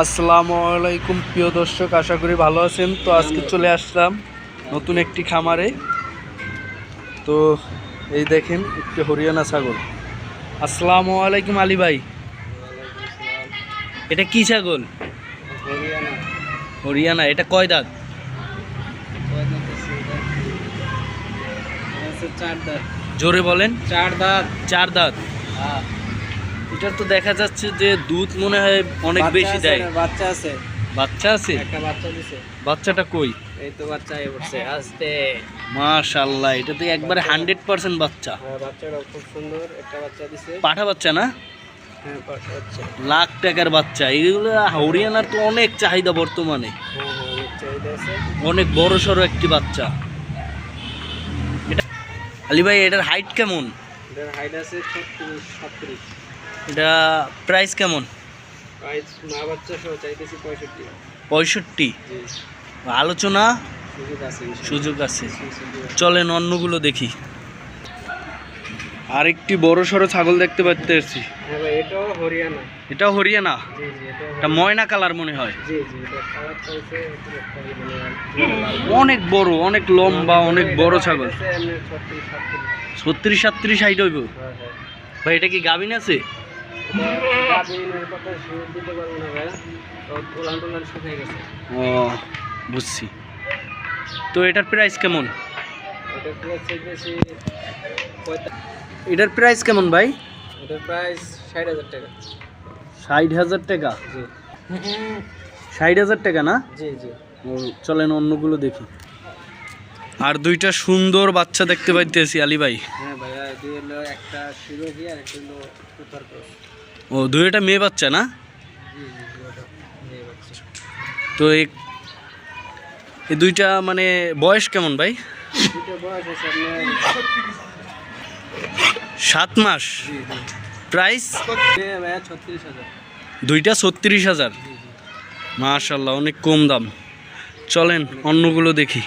আসসালামু আলাইকুম প্রিয় দর্শক আশা করি ভালো আছেন। তো আজকে চলে আসলাম নতুন একটি খামারে। তো এই দেখেন একটি হরিয়ানা ছাগল। আসসালামু আলাইকুম আলী ভাই। এটা কি ছাগল? হরিয়ানা। এটা কয় দাঁত? জোরে বলেন। চার দাঁত। চার দাঁত। এটার তো দেখা যাচ্ছে যে দুধ মনে হয় অনেক বেশি দেয়। বাচ্চা আছে? বাচ্চা আছে? একটা বাচ্চা দিছে। বাচ্চাটা কই? এই তো বাচ্চা এ পড়ছে আস্তে। মাশাল্লাহ এটা তো একবারে হান্ড্রেড পার্সেন্ট বাচ্চা। হ্যাঁ বাচ্চাটা খুব সুন্দর একটা বাচ্চা দিছে। পাঠা বাচ্চা না? হ্যাঁ বাচ্চা। লাখ টাকার বাচ্চা এগুলো হরিয়ানার তো অনেক চাহিদা বর্তমানে। হ্যাঁ হ্যাঁ অনেক চাহিদা আছে। অনেক বড় সড়ো একটি বাচ্চা। এটা আলী ভাই এটার হাইট কেমন? এটার হাইট আছে এটা প্রাইস কেমন? প্রাইস মা বাচ্চা সহ চাইতেছি পঁয়ষট্টি। পঁয়ষট্টি? আলোচনা? সুযোগ আছে। চলেন অন্যগুলো দেখি। আরেকটি বড় সড়ো ছাগল দেখতে পাচ্ছি হ্যাঁ এটাও হরিয়ানা। এটা ময়না কালার মনে হয়। অনেক বড় অনেক লম্বা অনেক বড় ছাগল। ছত্রিশ সাতত্রিশ ছত্রিশ হাইট হইব। হ্যাঁ হ্যাঁ। ভাই এটা কি গাভিন আছে? ও বুঝছি। তো এটার প্রাইস কেমন? এটার প্রাইস কেমন ভাই? এটার প্রাইস ষাট হাজার টাকা। ষাট হাজার টাকা? ষাট হাজার টাকা না? জি জি। চলেন অন্যগুলো দেখি। আর দুইটা সুন্দর বাচ্চা দেখতে পাইতেছি আলী ভাই। হ্যাঁ ভাইয়া একটা শিরোহি আর একটা হলো ও দুইটা মেয়ে বাচ্চা না? তো এই দুইটা মানে বয়স কেমন ভাই? সাত মাস। প্রাইস? দুইটা ছত্রিশ হাজার। মাশাল্লাহ, অনেক কম দাম। চলেন, অন্যগুলো দেখি।